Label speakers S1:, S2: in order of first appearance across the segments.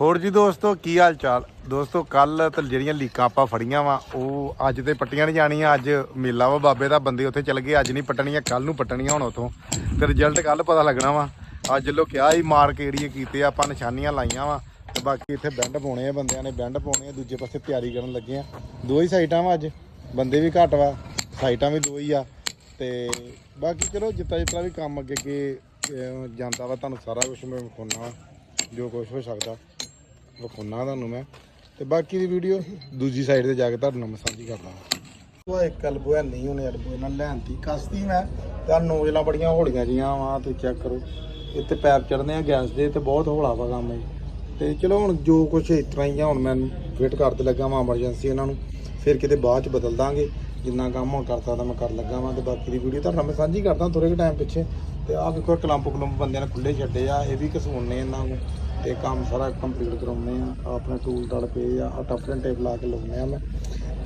S1: ਹੋਰ ਜੀ ਦੋਸਤੋ ਕੀ ਹਾਲ ਚਾਲ ਦੋਸਤੋ ਕੱਲ ਤੇ ਜਿਹੜੀਆਂ ਲੀਕਾਂ ਆਪਾਂ ਫੜੀਆਂ ਵਾ ਉਹ ਅੱਜ ਤੇ ਪੱਟੀਆਂ ਨਹੀਂ ਜਾਣੀਆਂ ਅੱਜ ਮੇਲਾ ਵਾ ਬਾਬੇ ਦਾ ਬੰਦੇ ਉੱਥੇ ਚੱਲ ਗਏ ਅੱਜ ਨਹੀਂ ਪੱਟਣੀਆਂ ਕੱਲ ਨੂੰ ਪੱਟਣੀਆਂ ਹੁਣ ਉਥੋਂ। ਤੇ ਰਿਜ਼ਲਟ ਕੱਲ ਪਤਾ ਲੱਗਣਾ ਵਾ। ਅੱਜ ਲੋ ਕਿਹਾ ਹੀ ਮਾਰਕ ਏਰੀਏ ਕੀਤੇ ਆ, ਆਪਾਂ ਨਿਸ਼ਾਨੀਆਂ ਲਾਈਆਂ ਵਾ। ਤੇ ਬਾਕੀ ਇੱਥੇ ਬੈਂਡ ਪਾਉਣੇ ਆ ਬੰਦਿਆਂ ਨੇ ਬੈਂਡ ਪਾਉਣੇ ਆ ਦੂਜੇ ਪਾਸੇ ਤਿਆਰੀ ਕਰਨ ਲੱਗੇ ਆ। ਦੋ ਹੀ ਸਾਈਟਾਂ ਵਾ ਅੱਜ ਬੰਦੇ ਵੀ ਘੱਟ ਵਾ ਸਾਈਟਾਂ ਵੀ ਦੋ ਹੀ ਆ। ਤੇ ਬਾਕੀ ਚਲੋ ਜਿੱਤਾ ਜਿੱਤਾ ਵੀ ਕੰਮ ਅੱਗੇ ਅੱਗੇ ਜਾਂਦਾ ਵਾ ਤੁਹਾਨੂੰ ਸਾਰਾ ਕੁਝ ਮੈਂ ਵਿਖਾਉਣਾ ਵਾ ਜੋ ਕੁਝ ਹੋ ਸਕਦਾ। ਵਿਖਾਉਣਾ ਤੁਹਾਨੂੰ ਮੈਂ। ਤੇ ਬਾਕੀ ਦੀ ਵੀਡੀਓ ਦੂਜੀ ਸਾਈਡ ਤੇ ਜਾ ਕੇ ਤੁਹਾਨੂੰ ਮੈਂ ਸਾਂਝੀ ਕਰਦਾ ਉਹ ਇੱਕ ਕਲਬੋ ਨਹੀਂ, ਉਹਨੇ ਅਲਬੋ ਨਾਲ ਲੈਣਤੀ ਕਸਤੀ ਮੈਂ। ਤਾਂ ਨੋਜ਼ਲਾਂ ਬੜੀਆਂ ਹੌਲੀਆਂ ਜੀਆਂ ਵਾ ਤੁਸੀਂ ਚੈੱਕ ਕਰੋ। ਇੱਥੇ ਪੈਪ ਚੜਨੇ ਆ ਗੈਸ ਦੇ ਤੇ ਬਹੁਤ ਹੌਲਾ ਵਾ ਕੰਮ ਇਹ। ਤੇ ਚਲੋ ਹੁਣ ਜੋ ਕੁਝ ਇਸ ਤਰ੍ਹਾਂ ਹੀ ਆ, ਹੁਣ ਮੈਂ ਫਿੱਟ ਕਰਦੇ ਲੱਗਾ ਵਾਂ ਐਮਰਜੈਂਸੀ ਇਹਨਾਂ ਨੂੰ। ਫਿਰ ਕਿਤੇ ਬਾਅਦ ਚ ਬਦਲ ਦਾਂਗੇ। ਜਿੰਨਾ ਕੰਮ ਹੁਣ ਕਰ ਸਕਦਾ ਮੈਂ ਕਰ ਲੱਗਾ ਵਾਂ ਤੇ ਬਾਕੀ ਦੀ ਵੀਡੀਓ ਤੁਹਾਨੂੰ ਮੈਂ ਸਾਂਝੀ ਕਰਦਾ ਥੋੜੇ ਕੁ ਟਾਈਮ ਪਿੱਛੇ ਤੇ ਆਹ ਵੇਖੋ ਕਲੰਪ ਕਲੰਪ ਬੰਦਿਆਂ ਨੇ ਖੁੱਲੇ ਛੱਡੇ ਆ, ਇਹ ਵੀ ਕਸੂਨੇ ਇਹਨਾਂ ਨੂੰ ਤੇ ਕੰਮ ਸਾਰਾ ਕੰਪਲੀਟ ਕਰਾਉਣੇ ਆ ਆਪਣੇ ਟੂਲ ਟਲ ਪਏ ਆ ਆ ਟਫਨ ਟੇਪ ਲਾ ਕੇ ਲਾਉਣੇ ਆ ਮੈਂ।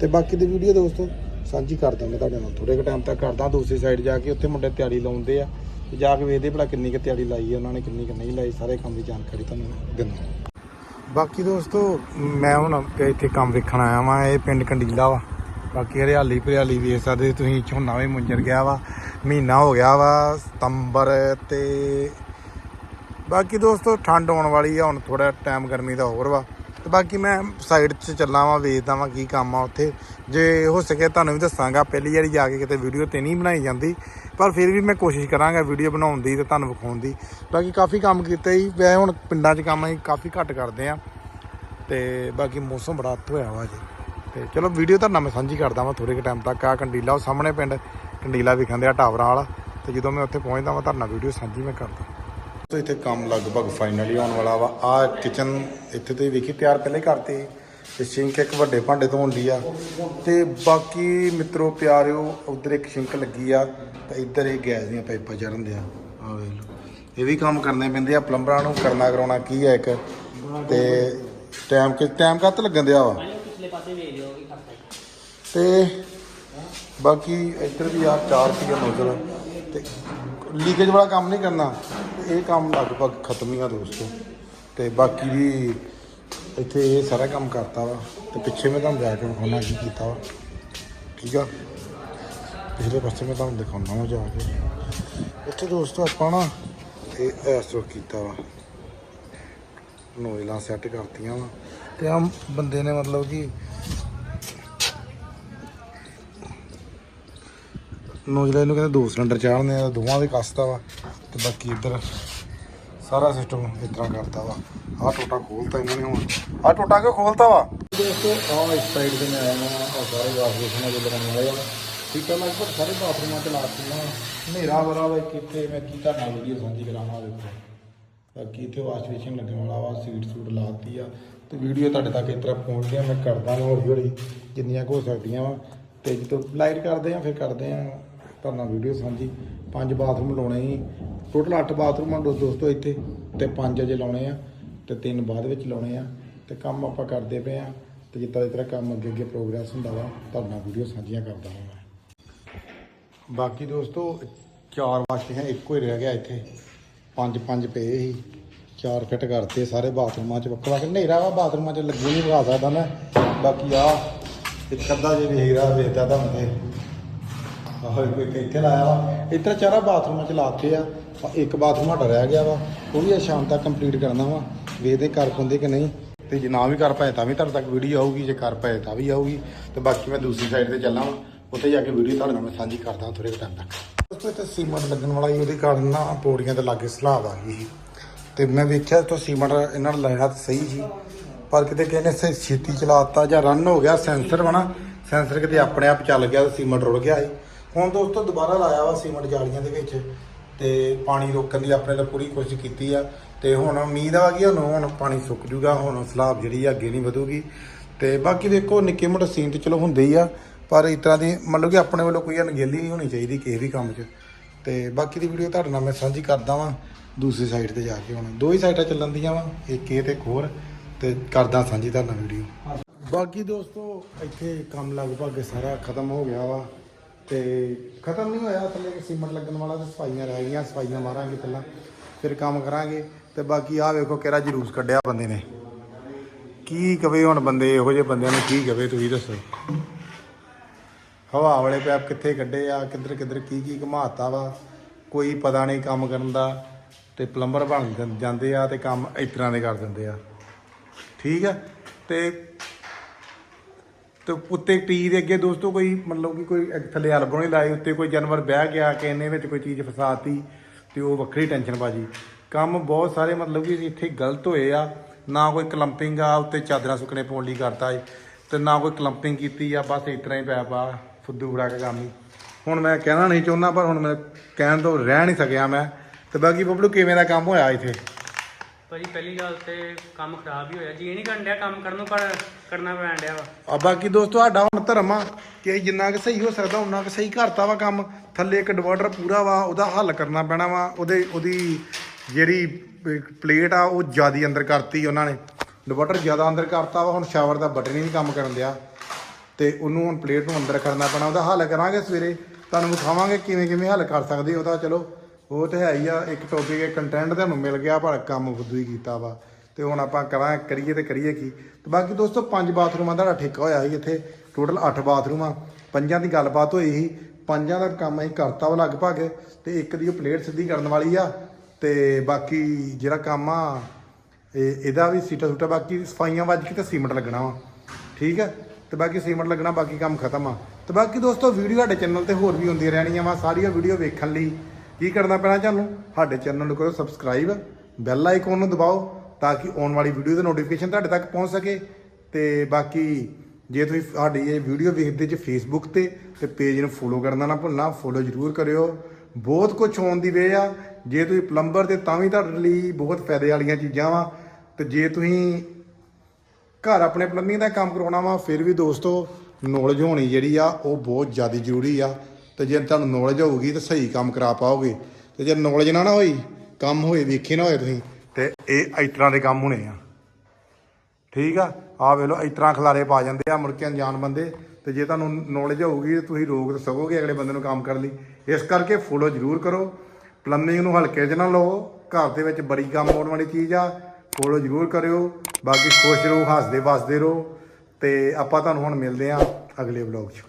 S1: ਤੇ ਬਾਕੀ ਦੀ ਵੀਡੀਓ ਦੋਸਤੋ ਸਾਂਝੀ ਕਰਦਾ ਮੈਂ ਤੁਹਾਡੇ ਨਾਲ ਥੋੜੇ ਕੁ ਟਾਈਮ ਤੱਕ ਕਰਦਾ ਦੂਸਰੀ ਸਾਈਡ ਜਾ ਕੇ, ਉੱਥੇ ਮੁੰਡੇ ਤਿਆਰੀ ਲਾਉਂਦੇ ਆ ਤੇ ਜਾ ਕੇ ਵੇਖਦੇ ਭਲਾ ਕਿੰਨੀ ਕੁ ਤਿਆਰੀ ਲਾਈ ਆ ਉਹਨਾਂ ਨੇ, ਕਿੰਨੀ ਕੁ ਨਹੀਂ ਲਾਈ, ਸਾਰੇ ਕੰਮ ਦੀ ਜਾਣਕਾਰੀ ਤੁਹਾਨੂੰ ਦਿੰਦਾ ਬਾਕੀ ਦੋਸਤੋ ਮੈਂ ਹੁਣ ਇੱਥੇ ਕੰਮ ਵੇਖਣ ਆਇਆ ਵਾਂ, ਇਹ ਪਿੰਡ ਕੰਡੀਲਾ ਵਾ। ਬਾਕੀ ਹਰਿਆਲੀ ਭਰਿਆਲੀ ਵੇਖ ਸਕਦੇ ਤੁਸੀਂ, ਝੋਨਾ ਵੀ ਮੁੰਜਰ ਗਿਆ ਵਾ, ਮਹੀਨਾ ਹੋ ਗਿਆ ਵਾ, ਸਤੰਬਰ ਤੇ ਬਾਕੀ ਦੋਸਤੋ, ਠੰਡ ਆਉਣ ਵਾਲੀ ਆ, ਹੁਣ ਥੋੜਾ ਟਾਈਮ ਗਰਮੀ ਦਾ ਹੋਰ ਵਾ। ਤੇ ਬਾਕੀ ਮੈਂ ਸਾਈਡ 'ਚ ਚੱਲਾਂ ਵਾਂ ਵੇਚਦਾ ਵਾਂ ਕੀ ਕੰਮ ਆ ਉੱਥੇ। ਜੇ ਹੋ ਸਕੇ ਤੁਹਾਨੂੰ ਵੀ ਦੱਸਾਂਗਾ, ਪਹਿਲੀ ਵਾਰੀ ਜਾ ਕੇ ਕਿਤੇ ਵੀਡੀਓ ਤੇ ਨਹੀਂ ਬਣਾਈ ਜਾਂਦੀ, ਪਰ ਫਿਰ ਵੀ ਮੈਂ ਕੋਸ਼ਿਸ਼ ਕਰਾਂਗਾ ਵੀਡੀਓ ਬਣਾਉਣ ਦੀ ਤੇ ਤੁਹਾਨੂੰ ਵਿਖਾਉਣ ਦੀ। ਬਾਕੀ ਕਾਫੀ ਕੰਮ ਕੀਤਾ ਜੀ ਵੈਸੇ ਹੁਣ ਪਿੰਡਾਂ 'ਚ ਕੰਮ ਅਸੀਂ ਕਾਫੀ ਘੱਟ ਕਰਦੇ ਆ। ਤੇ ਬਾਕੀ ਮੌਸਮ ਬੜਾ ਅੱਤ ਹੋਇਆ ਵਾ ਜੀ ਤੇ ਚਲੋ ਵੀਡੀਓ ਤਾਂ ਮੈਂ ਸਾਂਝੀ ਕਰਦਾ ਵਾਂ ਥੋੜੇ ਕੁ ਟਾਈਮ ਤੱਕ। ਆ ਕੰਡੀਲਾ ਉਹ ਸਾਹਮਣੇ ਪਿੰਡ, ਕੰਡੀਲਾ ਵਿਖਾਉਂਦੇ ਆ ਟਾਵਰਾਂ ਵਾਲਾ। ਤੇ ਜਦੋਂ ਮੈਂ ਉੱਥੇ ਪਹੁੰਚਦਾ ਵਾਂ, ਤੁਹਾਡੇ ਨਾਲ ਵੀਡੀਓ ਸਾਂਝੀ ਮੈਂ ਕਰਦਾ। ਤੋ ਇੱਥੇ ਕੰਮ ਲਗਭਗ ਫਾਈਨਲੀ ਆਉਣ ਵਾਲਾ ਵਾ। ਆ ਕਿਚਨ ਇੱਥੇ ਤੁਸੀਂ ਵੇਖੀ, ਤਿਆਰ ਪਹਿਲੇ ਕਰਤੇ। ਤੇ ਸਿੰਕ ਇੱਕ ਵੱਡੇ ਭਾਂਡੇ ਤੋਂ ਹੁੰਦੀ ਆ। ਤੇ ਬਾਕੀ ਮਿੱਤਰੋ, ਪਿਆਰਿਓ, ਉਧਰ ਇੱਕ ਸਿੰਕ ਲੱਗੀ ਆ। ਤੇ ਇੱਧਰ ਇਹ ਗੈਸ ਦੀਆਂ ਪਾਈਪਾਂ ਚੜਨ ਦੇ ਆ ਵੇਖ ਲਓ। ਇਹ ਵੀ ਕੰਮ ਕਰਨੇ ਪੈਂਦੇ ਆ। ਪਲੰਬਰਾਂ ਨੂੰ ਕਰਨਾ ਕਰਾਉਣਾ ਕੀ ਆ ਇੱਕ। ਤੇ ਟਾਈਮ ਕਿ ਟਾਈਮ ਕੱਤ ਲੱਗਣ ਦਿਆ ਵਾ?
S2: ਪਿਛਲੇ ਪਾਸੇ ਵੇਖ ਲਿਓ ਕੀ ਕਰਦਾ
S1: ਤੇ ਬਾਕੀ ਇੱਧਰ ਵੀ ਆ 4 ਰੁਪਏ ਨੋਜ਼ਲ ਤੇ ਲੀਕੇਜ ਵਾਲਾ ਕੰਮ ਨਹੀਂ ਕਰਨਾ। ਤੇ ਇਹ ਕੰਮ ਲਗਭਗ ਖਤਮ ਹੀ ਆ ਦੋਸਤੋ। ਤੇ ਬਾਕੀ ਵੀ ਇੱਥੇ ਇਹ ਸਾਰਾ ਕੰਮ ਕਰਤਾ ਵਾ। ਤੇ ਪਿੱਛੇ ਮੈਂ ਤੁਹਾਨੂੰ ਜਾ ਕੇ ਵਿਖਾਉਣਾ ਕੀ ਕੀਤਾ ਵਾ। ਠੀਕ ਆ? ਪਿਛਲੇ ਪਾਸੇ ਮੈਂ ਤੁਹਾਨੂੰ ਦਿਖਾਉਣਾ ਵਾ ਜਾ ਕੇ। ਇੱਥੇ ਦੋਸਤੋ ਆਪਾਂ ਨਾ ਇਹ ਐਸੋ ਕੀਤਾ ਵਾ। ਨੋਇਲਾਂ ਸੈੱਟ ਕਰਤੀਆਂ ਵਾ। ਤੇ ਆ ਬੰਦੇ ਨੇ ਮਤਲਬ ਕਿ ਨੋਜ਼ਲ ਇਹਨੂੰ ਕਹਿੰਦੇ ਦੋ ਸਿਲੰਡਰ ਚਾੜਨੇ ਆ, ਦੋਵਾਂ ਦੇ ਕੱਸਦਾ ਵਾ ਤੇ ਬਾਕੀ ਇੱਧਰ ਸਾਰਾ ਸਿਸਟਮ ਇਸ ਤਰ੍ਹਾਂ ਕਰਤਾ ਵਾ। ਆਹ ਟੋਟਾ ਖੋਲਤਾ ਇਹਨਾਂ ਨੇ ਹੁਣ। ਆਹ ਟੋਟਾ ਕਿਉਂ ਖੋਲਤਾ ਵਾ? ਦੋਸਤੋ, ਆਹ ਇਸ ਸਾਈਡ ਤੇ ਮੈਂ ਆਇਆ ਹਾਂ ਸਾਰੇ ਵਾਸ਼ਰੂਮ ਨਾਲ ਜਿਹੜੇ ਬਣਾਏ ਠੀਕ ਹੈ ਲਗਭਗ ਸਾਰੇ ਬਾਥਰੂਮਾਂ ਤੇ ਲਾਤੀਆਂ ਹਨੇਰਾ ਬੜਾ ਵਾ ਕਿੱਥੇ ਮੈਂ ਕੀ ਕਰਨਾ ਵੀਡੀਓ ਸਾਂਝੀ ਕਰਾਵਾਂ ਵੇਖੋ ਬਾਕੀ ਇੱਥੇ ਵਾਸ਼ ਬੇਸਿਨ ਲੱਗਣ ਵਾਲਾ ਵਾ, ਸੀਟ ਸੂਟ ਲਾਤੀ ਆ। ਤੇ ਵੀਡੀਓ ਤੁਹਾਡੇ ਤੱਕ ਇਸ ਤਰ੍ਹਾਂ ਪਹੁੰਚਦੀ ਆ, ਮੈਂ ਕਰਦਾ ਹਾਂ ਹੌਲੀ ਹੌਲੀ, ਜਿੰਨੀਆਂ ਕੁ ਹੋ ਸਕਦੀਆਂ ਵਾ। ਤੇ ਜਦੋਂ ਲਾਈਟ ਕਰਦੇ ਆ, ਫਿਰ ਕਰਦੇ ਆ ਤੁਹਾਨੂੰ ਵੀਡੀਓ ਸਾਂਝੀ। ਪੰਜ ਬਾਥਰੂਮ ਲਾਉਣੇ ਸੀ। ਟੋਟਲ 8 ਬਾਥਰੂਮ ਆ ਦੋ- ਦੋਸਤੋ ਇੱਥੇ, ਤੇ ਪੰਜ ਅਜੇ ਲਾਉਣੇ ਆ, ਤੇ ਤਿੰਨ ਬਾਅਦ ਵਿੱਚ ਲਾਉਣੇ ਆ। ਤੇ ਕੰਮ ਆਪਾਂ ਕਰਦੇ ਪਏ ਆ, ਤੇ ਜਿੱਦਾਂ ਜਿੱਦਾਂ ਕੰਮ ਅੱਗੇ ਅੱਗੇ ਪ੍ਰੋਗਰੈਸ ਹੁੰਦਾ ਵਾ, ਤੁਹਾਡੇ ਵੀਡੀਓ ਸਾਂਝੀਆਂ ਕਰਦਾ ਹਾਂ ਮੈਂ। ਬਾਕੀ ਦੋਸਤੋ, ਚਾਰ ਵਾਸ਼ਿੰਗਾਂ ਇੱਕੋ ਹੀ ਰਹਿ ਗਿਆ ਇੱਥੇ। ਪੰਜ ਪੰਜ ਪਏ ਸੀ। ਚਾਰ ਫਿੱਟ ਕਰਤੇ ਸਾਰੇ ਬਾਥਰੂਮਾਂ 'ਚ, ਵੱਖਰਾ ਵੱਖ ਹਨੇਰਾ ਵਾ, ਬਾਥਰੂਮਾਂ 'ਚ ਲੱਗੇ ਨਹੀਂ, ਵਿਖਾ ਸਕਦਾ ਮੈਂ। ਬਾਕੀ ਆ, ਇੱਕ ਅੱਧਾ ਜੇ ਵੇਖ ਵੇਖਦਾ ਤਾਂ ਹੁੰਦੇ ਆਹੋ, ਇੱਕ ਇੱਥੇ ਲਾਇਆ ਵਾ। ਇੱਧਰ ਚਾਰਾ ਬਾਥਰੂਮਾਂ 'ਚ ਲਾਤੇ ਆ ਆ ਇੱਕ ਬਾਥਰੂਮ ਸਾਡਾ ਰਹਿ ਗਿਆ ਵਾ, ਉਹ ਵੀ ਅੱਜ ਸ਼ਾਮ ਤੱਕ ਕੰਪਲੀਟ ਕਰਨਾ ਵਾ ਵੇਖਦੇ ਕਰ ਪਾਉਂਦੇ ਕਿ ਨਹੀਂ। ਤੇ ਜੇ ਨਾ ਵੀ ਕਰ ਪਾਏ ਤਾਂ ਵੀ ਤੁਹਾਡੇ ਤੱਕ ਵੀਡੀਓ ਆਊਗੀ, ਜੇ ਕਰ ਪਾਏ ਤਾਂ ਵੀ ਆਊਗੀ। ਤੇ ਬਾਕੀ ਮੈਂ ਦੂਸਰੀ ਸਾਈਡ ਤੇ ਚੱਲਾਂ ਵਾ, ਉੱਥੇ ਜਾ ਕੇ ਵੀਡੀਓ ਤੁਹਾਡੇ ਨਾਲ ਮੈਂ ਸਾਂਝੀ ਕਰਦਾ ਥੋੜੇ ਟਾਈਮ ਤੱਕ। ਦੋਸਤੋ, ਇੱਥੇ ਸੀਮੈਂਟ ਲੱਗਣ ਵਾਲਾ ਹੀ ਉਹਦੇ ਕਾਰਨ ਨਾ ਪੌੜੀਆਂ ਤੇ ਲਾਗੇ ਸਲਾਬ ਆ ਗਈ ਸੀ। ਤੇ ਮੈਂ ਵੇਖਿਆ ਤੋਂ ਸੀਮੈਂਟ ਇਹਨਾਂ ਨੇ ਲਾਇਆ ਤਾਂ ਸਹੀ ਸੀ। ਪਰ ਕਿਤੇ ਕਹਿੰਦੇ ਸੇ, ਛੇਤੀ ਚਲਾਤਾ ਜਾਂ ਰਨ ਹੋ ਗਿਆ ਸੈਂਸਰ ਬਣਾ ਸੈਂਸਰ ਕਿਤੇ ਆਪਣੇ ਆਪ ਚੱਲ ਗਿਆ ਤੇ ਸੀਮੈਂਟ ਰੁੜ ਗਿਆ ਸੀ। ਹੁਣ ਦੋਸਤੋ ਦੁਬਾਰਾ ਲਾਇਆ ਵਾ ਸੀਮੈਂਟ ਜਾਲੀਆਂ ਦੇ ਵਿੱਚ ਤੇ ਪਾਣੀ ਰੋਕਣ ਦੀ ਆਪਣੇ ਲਈ ਪੂਰੀ ਕੋਸ਼ਿਸ਼ ਕੀਤੀ ਆ। ਤੇ ਹੁਣ ਉਮੀਦ ਆ ਕਿ ਹੁਣ ਹੁਣ ਪਾਣੀ ਸੁੱਕ ਜੂਗਾ, ਹੁਣ ਸਲਾਬ ਜਿਹੜੀ ਆ ਅੱਗੇ ਨਹੀਂ ਵਧੂਗੀ। ਤੇ ਬਾਕੀ ਦੇਖੋ ਨਿੱਕੇ ਮੋਟੇ ਸੀਨ ਤੇ ਚਲੋ ਹੁੰਦੇ ਹੀ ਆ, ਪਰ ਇਸ ਤਰ੍ਹਾਂ ਦੀ ਮਤਲਬ ਕਿ ਆਪਣੇ ਵੱਲੋਂ ਕੋਈ ਅਣਗਹਿਲੀ ਨਹੀਂ ਹੋਣੀ ਚਾਹੀਦੀ ਕਿਸੇ ਵੀ ਕੰਮ 'ਚ। ਤੇ ਬਾਕੀ ਦੀ ਵੀਡੀਓ ਤੁਹਾਡੇ ਨਾਲ ਮੈਂ ਸਾਂਝੀ ਕਰਦਾ ਵਾਂ। ਦੂਸਰੀ ਸਾਈਡ ਤੇ ਜਾ ਕੇ ਹੁਣ। ਦੋ ਹੀ ਸਾਈਡਾਂ ਚੱਲਣ ਦੀਆਂ ਵਾ, ਇੱਕ ਇਹ ਤੇ ਇੱਕ ਹੋਰ, ਤੇ ਕਰਦਾ ਸਾਂਝੀ ਤੁਹਾਡਾ ਵੀਡੀਓ ਬਾਕੀ ਦੋਸਤੋ, ਇੱਥੇ ਕੰਮ ਲਗਭਗ ਸਾਰਾ ਖਤਮ ਹੋ ਗਿਆ ਵਾ, ਤੇ ਖਤਮ ਨਹੀਂ ਹੋਇਆ, ਥੱਲੇ ਕਿ ਲੱਗਣ ਵਾਲਾ ਤੇ ਸਫਾਈਆਂ ਰਹਿ ਗਈਆਂ, ਸਫਾਈਆਂ ਮਾਰਾਂਗੇ ਪਹਿਲਾਂ, ਫਿਰ ਕੰਮ ਕਰਾਂਗੇ। ਤੇ ਬਾਕੀ ਆਹ ਵੇਖੋ ਕਿਹੜਾ ਜਲੂਸ ਕੱਢਿਆ ਬੰਦੇ ਨੇ। ਕੀ ਕਵੇ ਹੁਣ ਬੰਦੇ, ਇਹੋ ਜਿਹੇ ਬੰਦਿਆਂ ਨੂੰ ਕੀ ਕਵੇ, ਤੁਸੀਂ ਦੱਸੋ। ਹਵਾ ਵਾਲੇ ਪੈਪ ਕਿੱਥੇ ਕੱਢੇ ਆ ਕਿੱਧਰ ਕਿੱਧਰ ਕੀ ਕੀ ਘਮਾਤਾ ਵਾ, ਕੋਈ ਪਤਾ ਨਹੀਂ ਕੰਮ ਕਰਨ ਦਾ। ਤੇ ਪਲੰਬਰ ਬਣ ਜਾਂ- ਜਾਂਦੇ ਆ ਤੇ ਕੰਮ ਇਸ ਤਰ੍ਹਾਂ ਦੇ ਕਰ ਦਿੰਦੇ ਆ। ਠੀਕ ਆ? ਤੇ ਤੇ ਉੱਤੇ ਟੀ ਦੇ ਅੱਗੇ ਦੋਸਤੋ ਕੋਈ ਮਤਲਬ ਕਿ ਕੋਈ ਇੱਕ ਥੱਲੇ ਐਲਬੋ ਨਹੀਂ ਲਾਈ ਉੱਤੇ ਕੋਈ ਜਾਨਵਰ ਬਹਿ ਗਿਆ ਕਿ ਇਹਨੇ ਵਿੱਚ ਕੋਈ ਚੀਜ਼ ਫਸਾਤੀ, ਤੇ ਉਹ ਵੱਖਰੀ ਟੈਨਸ਼ਨ ਬਾਜੀ। ਕੰਮ ਬਹੁਤ ਸਾਰੇ ਮਤਲਬ ਕਿ ਇੱਥੇ ਗਲਤ ਹੋਏ ਆ। ਨਾ ਕੋਈ ਕਲੰਪਿੰਗ ਆ, ਉੱਤੇ ਚਾਦਰਾਂ ਸੁੱਕਣੇ ਪਾਉਣ ਲਈ ਕਰਤਾ ਏ, ਤੇ ਨਾ ਕੋਈ ਕਲੰਪਿੰਗ ਕੀਤੀ ਆ, ਬਸ ਇਸ ਤਰ੍ਹਾਂ ਹੀ ਪੈ ਪਾ, ਫੁੱਦੂ ਫੜਾ ਕੇ ਕੰਮ ਹੀ। ਹੁਣ ਮੈਂ ਕਹਿਣਾ ਨਹੀਂ ਚਾਹੁੰਦਾ, ਪਰ ਹੁਣ ਮੈਂ ਕਹਿਣ ਤੋਂ ਰਹਿ ਨਹੀਂ ਸਕਿਆ ਮੈਂ। ਤੇ ਬਾਕੀ ਬੱਬਲੂ ਕਿਵੇਂ ਦਾ ਕੰਮ ਹੋਇਆ ਇੱਥੇ?
S2: ਭਾਜੀ ਪਹਿਲੀ ਗੱਲ ਤੇ ਕੰਮ ਖਰਾਬ ਹੀ ਹੋਇਆ ਜੀ। ਇਹ ਨਹੀਂ ਕਰਨ ਡਿਆ ਕੰਮ ਕਰਨ ਨੂੰ ਪਰ ਕਰਨਾ ਪੈਣ ਡਿਆ ਵਾ।
S1: ਆ ਬਾਕੀ ਦੋਸਤੋ ਸਾਡਾ ਹੁਣ ਧਰਮ ਆ ਕਿ ਜਿੰਨਾ ਕਿ ਸਹੀ ਹੋ ਸਕਦਾ ਉਹਨਾਂ ਕਿ ਸਹੀ ਕਰਤਾ ਵਾ ਕੰਮ। ਥੱਲੇ ਇੱਕ ਡਿਵਾਈਡਰ ਪੂਰਾ ਵਾ ਉਹਦਾ ਹੱਲ ਕਰਨਾ ਪੈਣਾ ਵਾ। ਉਹਦੇ ਉਹਦੀ ਜਿਹੜੀ ਪਲੇਟ ਆ ਉਹ ਜਿਆਦੀ ਅੰਦਰ ਕਰਤੀ ਉਹਨਾਂ ਨੇ। ਡਿਵਾਈਡਰ ਜ਼ਿਆਦਾ ਅੰਦਰ ਕਰਤਾ ਵਾ ਹੁਣ ਸ਼ਾਵਰ ਦਾ ਬਟਨ ਹੀ ਨਹੀਂ ਕੰਮ ਕਰਨ ਦਿਆ ਤੇ ਉਹਨੂੰ ਹੁਣ ਪਲੇਟ ਨੂੰ ਅੰਦਰ ਕਰਨਾ ਪੈਣਾ ਉਹਦਾ ਹੱਲ ਕਰਾਂਗੇ ਸਵੇਰੇ। ਤੁਹਾਨੂੰ ਵਿਖਾਵਾਂਗੇ ਕਿਵੇਂ ਕਿਵੇਂ ਹੱਲ ਕਰ ਸਕਦੇ ਉਹਦਾ ਚਲੋ ਉਹ ਤੇ ਹੈ ਹੀ ਆ, ਇੱਕ ਟੌਪਿਕ ਇੱਕ ਕੰਟੈਂਟ ਤੁਹਾਨੂੰ ਮਿਲ ਗਿਆ, ਪਰ ਕੰਮ ਖੁਦ ਹੀ ਕੀਤਾ ਵਾ। ਤੇ ਹੁਣ ਆਪਾਂ ਕਰਾਂ, ਕਰੀਏ ਤੇ ਕਰੀਏ ਕੀ। ਤੇ ਬਾਕੀ ਦੋਸਤੋ, ਪੰਜ ਬਾਥਰੂਮਾਂ ਦਾ ਠੇਕਾ ਹੋਇਆ ਸੀ ਇੱਥੇ। ਟੋਟਲ 8 ਬਾਥਰੂਮ ਆ। ਪੰਜਾਂ ਦੀ ਗੱਲਬਾਤ ਹੋਈ ਸੀ। ਪੰਜਾਂ ਦਾ ਕੰਮ ਅਸੀਂ ਕਰਤਾ ਵਾ ਲਗਭਗ, ਤੇ ਇੱਕ ਦੀ ਉਹ ਪਲੇਟ ਸਿੱਧੀ ਕਰਨ ਵਾਲੀ ਆ। ਤੇ ਬਾਕੀ ਜਿਹੜਾ ਕੰਮ ਆ ਇਹਦਾ ਵੀ ਸੀਟਾ ਸੁਟਾ, ਬਾਕੀ ਸਫਾਈਆਂ ਵੱਜ ਕੇ ਤੇ ਸੀਮੈਂਟ ਲੱਗਣਾ ਵਾ। ਠੀਕ ਹੈ ਤੇ ਬਾਕੀ ਸੀਮੈਂਟ ਲੱਗਣਾ, ਬਾਕੀ ਕੰਮ ਖਤਮ ਆ। ਤੇ ਬਾਕੀ ਦੋਸਤੋ ਵੀਡੀਓ ਸਾਡੇ ਚੈਨਲ ਤੇ ਹੋਰ ਵੀ ਹੁੰਦੀਆਂ ਰਹਿਣੀਆਂ ਵਾ। ਸਾਰੀਆਂ ਵੀਡੀਓ ਵੇਖਣ ਲਈ ਕੀ ਕਰਨਾ ਪੈਣਾ ਤੁਹਾਨੂੰ? ਸਾਡੇ ਚੈਨਲ ਨੂੰ ਕਰੋ ਸਬਸਕ੍ਰਾਈਬ, ਬੈਲ ਆਈਕਨ ਨੂੰ ਦਬਾਓ ਤਾਂ ਕਿ ਆਉਣ ਵਾਲੀ ਵੀਡੀਓ ਦਾ ਨੋਟੀਫਿਕੇਸ਼ਨ ਤੁਹਾਡੇ ਤੱਕ ਪਹੁੰਚ ਸਕੇ। ਤੇ ਬਾਕੀ ਜੇ ਤੁਸੀਂ ਸਾਡੀ ਇਹ ਵੀਡੀਓ ਵੇਖਦੇ ਜੇ ਫੇਸਬੁੱਕ ਤੇ ਤੇ ਪੇਜ ਨੂੰ ਫੋਲੋ ਕਰਨਾ ਨਾ ਭੁੱਲਣਾ ਫੋਲੋ ਜ਼ਰੂਰ ਕਰਿਓ। ਬਹੁਤ ਕੁਝ ਹੋਣ ਦੀ ਵੇ ਆ। ਜੇ ਤੁਸੀਂ ਪਲੰਬਰ ਤੇ ਤਾਂ ਵੀ ਤੁਹਾਡੇ ਲਈ ਬਹੁਤ ਫਾਇਦੇ ਵਾਲੀਆਂ ਚੀਜ਼ਾਂ ਵਾ। ਤੇ ਜੇ ਤੁਸੀਂ ਘਰ ਆਪਣੇ ਪਲੰਬਿੰਗ ਦਾ ਕੰਮ ਕਰਾਉਣਾ ਵਾ, ਫਿਰ ਵੀ ਦੋਸਤੋ ਨੌਲੇਜ ਹੋਣੀ ਜਿਹੜੀ ਆ, ਉਹ ਬਹੁਤ ਜ਼ਿਆਦਾ ਜ਼ਰੂਰੀ ਆ। ਤੇ ਜੇ ਤੁਹਾਨੂੰ ਨੌਲੇਜ ਹੋਊਗੀ ਤਾਂ ਸਹੀ ਕੰਮ ਕਰਾ ਪਾਓਗੇ। ਤੇ ਜੇ ਨੌਲੇਜ ਨਾ ਨਾ ਹੋਈ, ਕੰਮ ਹੋਏ, ਵੇਖੇ ਨਾ ਹੋਏ ਤੁਸੀਂ, ਤੇ ਇਹ ਇਸ ਤਰ੍ਹਾਂ ਦੇ ਕੰਮ ਹੋਣੇ ਆ। ਠੀਕ ਆ? ਆ ਵੇਖ ਲਓ, ਇਸ ਤਰ੍ਹਾਂ ਖਲਾਰੇ ਪਾ ਜਾਂਦੇ ਆ ਮੁੜ ਕੇ ਅਣਜਾਣ ਬੰਦੇ। ਤੇ ਜੇ ਤੁਹਾਨੂੰ ਨੌਲੇਜ ਹੋਊਗੀ ਤਾਂ ਤੁਸੀਂ ਰੋਕ ਸਕੋਗੇ ਅਗਲੇ ਬੰਦੇ ਨੂੰ ਕੰਮ ਕਰਨ ਲਈ। ਇਸ ਕਰਕੇ ਫੋਲੋ ਜ਼ਰੂਰ ਕਰੋ। ਪਲੰਬਿੰਗ ਨੂੰ ਹਲਕੇ 'ਚ ਨਾ ਲਓ ਘਰ ਦੇ ਵਿੱਚ ਬੜੀ ਕੰਮ ਆਉਣ ਵਾਲੀ ਚੀਜ਼ ਆ। ਫੋਲੋ ਜ਼ਰੂਰ ਕਰਿਓ। ਬਾਕੀ ਖੁਸ਼ ਰਹੋ ਹੱਸਦੇ ਵਸਦੇ ਰਹੋ। ਤੇ ਆਪਾਂ ਤੁਹਾਨੂੰ ਹੁਣ ਮਿਲਦੇ ਆ ਅਗਲੇ ਵਲੌਗ 'ਚ।